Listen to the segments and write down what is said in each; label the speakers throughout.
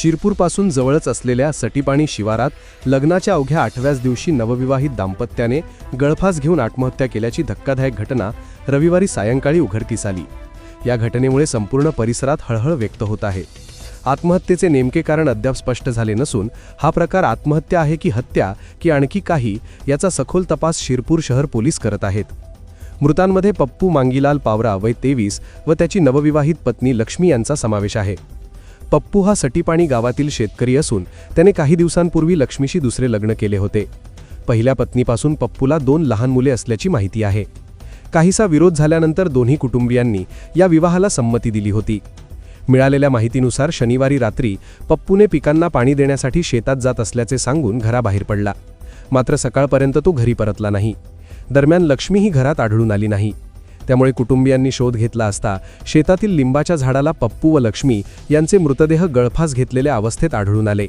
Speaker 1: शिरपूरपासून जवळच असलेल्या सटीपाणी शिवारात लग्नाच्या अवघ्या आठव्याच दिवशी नवविवाहित दाम्पत्याने गळफास घेऊन आत्महत्या केल्याची धक्कादायक घटना रविवारी सायंकाळी उघडकीस आली. या घटनेमुळे संपूर्ण परिसरात हळहळ व्यक्त होत आहे. आत्महत्येचे नेमके कारण अद्याप स्पष्ट झाले नसून हा प्रकार आत्महत्या आहे की हत्या की आणखी काही याचा सखोल तपास शिरपूर शहर पोलीस करत आहेत. मृतांमध्ये पप्पू मांगीलाल पावरा वय तेवीस व त्याची नवविवाहित पत्नी लक्ष्मी यांचा समावेश आहे. पप्पू हा सटीपाणी गावातील शेतकरी असून त्याने काही दिवसांपूर्वी लक्ष्मीशी दुसरे लग्न केले होते. पहिल्या पत्नीपासून पप्पूला दोन लहान मुले असल्याची माहिती आहे. काहीसा विरोध झाल्यानंतर दोन्ही कुटुंबियांनी या विवाहाला संमती दिली होती. मिळालेल्या माहितीनुसार शनिवारी रात्री पप्पूने पिकांना पाणी देण्यासाठी शेतात जात असल्याचे सांगून घराबाहेर पडला. मात्र सकाळपर्यंत तो घरी परतला नाही. दरम्यान लक्ष्मीही घरात आढळून आली नाही. त्यामुळे कुटुंबियांनी शोध घेतला असता शेतातील लिंबाच्या झाडाला पप्पू व लक्ष्मी यांचे मृतदेह गळफास घेतलेल्या अवस्थेत आढळून आले.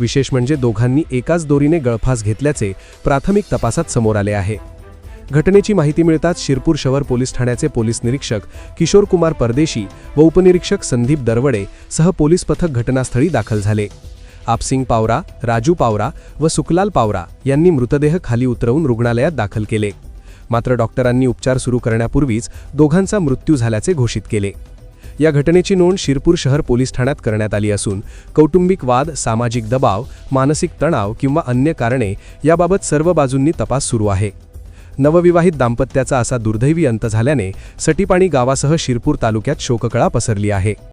Speaker 1: विशेष म्हणजे दोघांनी एकाच दोरीने गळफास घेतल्याचे प्राथमिक तपासात समोर आले आहे. घटनेची माहिती मिळताच शिरपूर शहर पोलीस ठाण्याचे पोलीस निरीक्षक किशोर कुमार परदेशी व उपनिरीक्षक संदीप दरवडे सह पोलीस पथक घटनास्थळी दाखल झाले. आपसिंग पावरा राजू पावरा व सुकलाल पावरा यांनी मृतदेह खाली उतरवून रुग्णालयात दाखल केले. मात्र डॉक्टरांनी उपचार सुरू करण्यापूर्वीच दोघांचा मृत्यू झाल्याचे घोषित केले. या घटनेची नोंद शिरपूर शहर पोलीस ठाण्यात करण्यात आली असून कौटुंबिक वाद सामाजिक दबाव मानसिक तणाव किंवा अन्य कारणे याबाबत सर्व बाजूंनी तपास सुरू आहे. नवविवाहित दाम्पत्याचा असा दुर्दैवी अंत झाल्याने सटीपाणी गावासह शिरपूर तालुक्यात शोककळा पसरली आहे.